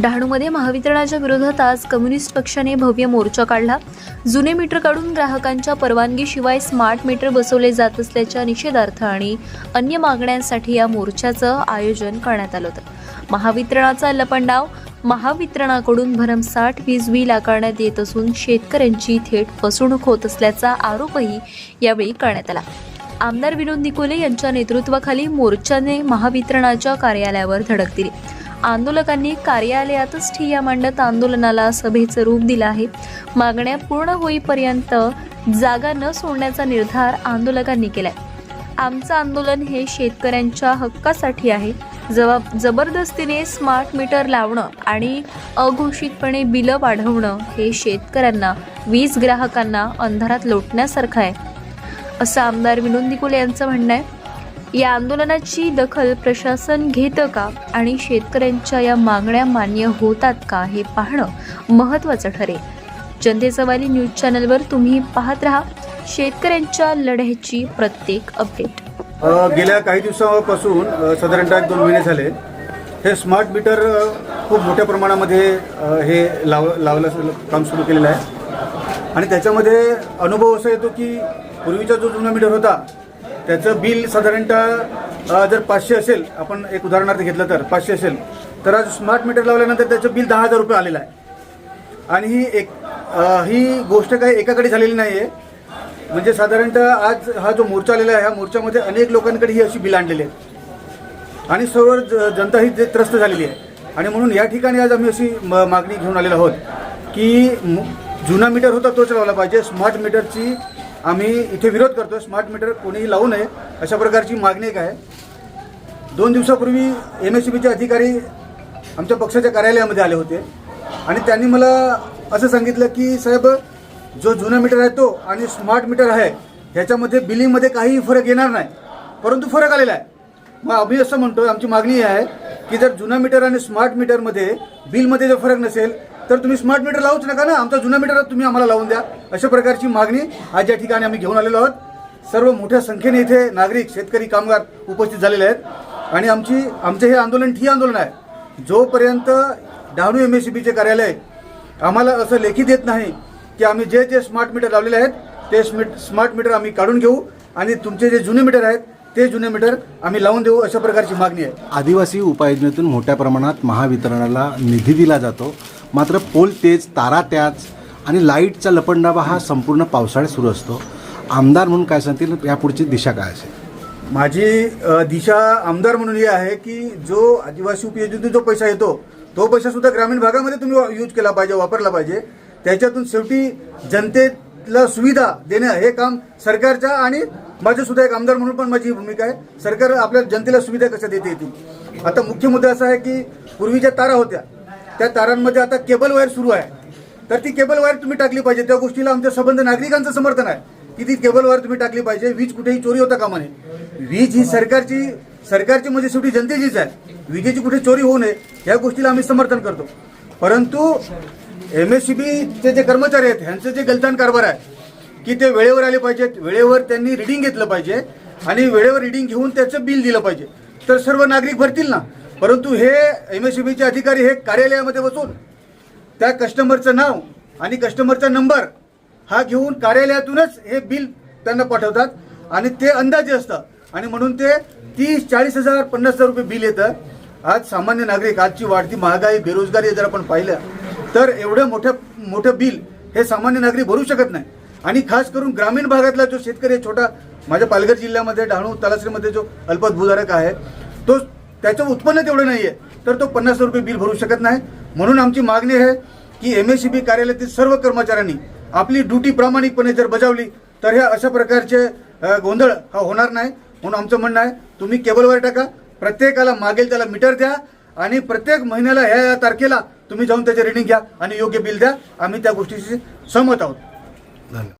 डहाणूमध्ये महावितरणाच्या विरोधात आज कम्युनिस्ट पक्षाने भव्य मोर्चा काढला. जुने मीटर काढून ग्राहकांच्या परवानगीशिवाय स्मार्ट मीटर बसवले जात असल्याच्या निषेधार्थ आणि अन्य मागण्यांसाठी या मोर्चाचं आयोजन करण्यात आलं होतं. महावितरणाचा लपंडाव महावितरणाकडून भरमसाठ वीज बिल आकारण्यात येत असून शेतकऱ्यांची थेट फसवणूक होत असल्याचा आरोपही यावेळी करण्यात आला. आमदार विनोद निकोले यांच्या नेतृत्वाखाली मोर्चाने महावितरणाच्या कार्यालयावर धडक दिली. आंदोलकांनी कार्यालयातच ठिय्या मांडत आंदोलनाला सभेचं रूप दिलं आहे. मागण्या पूर्ण होईपर्यंत जागा न सोडण्याचा निर्धार आंदोलकांनी केलाय. आमचं आंदोलन हे शेतकऱ्यांच्या हक्कासाठी आहे. जबाब जबरदस्तीने स्मार्ट मीटर लावणं आणि अघोषितपणे बिलं वाढवणं हे शेतकऱ्यांना वीज ग्राहकांना अंधारात लोटण्यासारखं आहे. असं आमदार विनोद निकुले यांचं म्हणणं आहे. या आंदोलनाची दखल प्रशासन घेतं का? आणि शेतकऱ्यांच्या या मागण्या मान्य होतात का? हे पाहणं महत्त्वाचं ठरेल. जनतेसवाली न्यूज चॅनलवर तुम्ही पाहत राहा. शेतकऱ्यांच्या लढ्याची प्रत्येक अपडेट. गेल्या काही दिवसापासून साधारणतः एक दोन महिने झाले. हे स्मार्ट मीटर खूप मोठ्या प्रमाणामध्ये हे लाव लावलं काम सुरू केलेलं आहे. आणि त्याच्यामध्ये अनुभव असा येतो की पूर्वीचा जो जुना मीटर होता त्याचं बिल साधारणतः जर पाचशे असेल आपण एक उदाहरणार्थ घेतलं तर पाचशे असेल तर आज स्मार्ट मीटर लावल्यानंतर त्याचं बिल दहा हजार रुपये आलेलं आहे. आणि ही एक ही गोष्ट काही एकाकडे झालेली नाही आहे म्हणजे साधारणतः आज हा जो मोर्चा आलेला आहे ह्या मोर्चामध्ये अनेक लोकांकडे ही अशी बिल आणलेली आहेत. आणि सर्व ज- जनता ही जे त्रस्त झालेली आहे. आणि म्हणून या ठिकाणी आज आम्ही अशी म- मागणी घेऊन आलेलो आहोत की मु- जुना मीटर होता तोच लावला पाहिजे. स्मार्ट मीटरची आम्ही इथे विरोध करतो स्मार्ट मीटर कोणीही लावू नये अशा प्रकारची मागणी एक आहे. दोन दिवसापूर्वी एम एस सी बीचे अधिकारी आमच्या पक्षाच्या कार्यालयामध्ये आले होते. आणि त्यांनी मला असं सांगितलं की साहेब जो जुना मीटर आहे तो आणि स्मार्ट मीटर आहे ह्याच्यामध्ये बिलिंगमध्ये काहीही फरक येणार नाही. परंतु फरक आलेला आहे. मग आम्ही असं म्हणतो आमची मागणी ही आहे की जर जुना मीटर आणि स्मार्ट मीटरमध्ये बिलमध्ये जर फरक नसेल तर तुम्ही स्मार्ट मीटर लावूच नका ना. आमचा जुना मीटर तुम्ही आम्हाला लावून द्या. अशा प्रकारची मागणी आज या ठिकाणी आम्ही घेऊन आलेलो आहोत. सर्व मोठ्या संख्येने इथे नागरिक शेतकरी कामगार उपस्थित झालेले आहेत. आणि आमची आमचे हे आंदोलन ठी आंदोलन आहे. जोपर्यंत डहाणू एम एस सी बीचे कार्यालय आम्हाला असं लेखी देत नाही की आम्ही जे जे स्मार्ट मीटर लावलेले आहेत ते स्मिट स्मार्ट मीटर आम्ही काढून घेऊ आणि तुमचे जे जुने मीटर आहेत ते जुने मीटर आम्ही लावून देऊ अशा प्रकारची मागणी आहे. आदिवासी उपाययोजनेतून मोठ्या प्रमाणात महावितरणाला निधी दिला जातो. मात्र पोल तेच तारा त्याच आणि लाईटचा लपंडावा हा संपूर्ण पावसाळ्यात सुरू असतो. आमदार म्हणून काय सांगतील यापुढची दिशा काय असेल? माझी दिशा आमदार म्हणून ही आहे की जो आदिवासी उपयोजनेतून जो पैसा येतो तो पैसा सुद्धा ग्रामीण भागामध्ये तुम्ही यूज केला पाहिजे वापरला पाहिजे. त्याच्यातून शेवटी जनतेला सुविधा देणं हे काम सरकारच्या आणि माझं सुद्धा एक आमदार म्हणून पण माझी भूमिका आहे. सरकार आपल्या जनतेला सुविधा कशा देते येतील आता मुख्य मुद्दा असा आहे की पूर्वीच्या तारा होत्या. त्या तारांमध्ये आता केबल वायर सुरू आहे. तर ती केबल वायर तुम्ही टाकली पाहिजे. त्या गोष्टीला आमच्या संबंध नागरिकांचं समर्थन आहे की ती केबल वायर तुम्ही टाकली पाहिजे. वीज कुठेही चोरी होता कामा नये. वीज ही सरकारची सरकारची म्हणजे शेवटी जनतेचीच आहे. विजेची कुठे चोरी होऊ नये या गोष्टीला आम्ही समर्थन करतो. परंतु एम एस सी बीचे जे कर्मचारी आहेत ह्यांचं जे गलतान कारभार आहे की ते वेळेवर आले पाहिजेत. वेळेवर त्यांनी रिडिंग घेतलं पाहिजे आणि वेळेवर रिडिंग घेऊन त्याचं बिल दिलं पाहिजे. तर सर्व नागरिक भरतील ना? परंतु हे एम एस अधिकारी हे कार्यालयामध्ये बसून त्या कस्टमरचं नाव आणि कस्टमरचा नंबर हा घेऊन कार्यालयातूनच हे बिल त्यांना पाठवतात आणि ते अंदाजे असतं. आणि म्हणून ते तीस चाळीस हजार पन्नास हजार रुपये बिल येतं. आज सामान्य नागरिक आजची वाढती महागाई बेरोजगारी जर आपण पाहिलं तर एवढं मोठं मोठं बिल हे सामान्य नागरिक भरू शकत नाही. आणि खास करून ग्रामीण भागातला जो शेतकरी आहे, छोटा माझ्या पालघर जिल्ह्यामध्ये डहाणू तलासरीमध्ये जो अल्पभूधारक आहे तो त्याचं उत्पन्न तेवढं नाही आहे तर तो पन्नास रुपये बिल भरू शकत नाही. म्हणून आमची मागणी आहे की एम एस सी बी कार्यालयातील सर्व कर्मचाऱ्यांनी आपली ड्युटी प्रामाणिकपणे जर बजावली तर ह्या अशा प्रकारचे गोंधळ हा होणार नाही. म्हणून आमचं म्हणणं आहे तुम्ही केबलवर टाका. प्रत्येकाला मागेल त्याला मीटर द्या आणि प्रत्येक महिन्याला ह्या या तारखेला तुम्ही जाऊन त्याचे रिडिंग घ्या आणि योग्य बिल द्या. आम्ही त्या गोष्टीशी सहमत आहोत. धन्यवाद.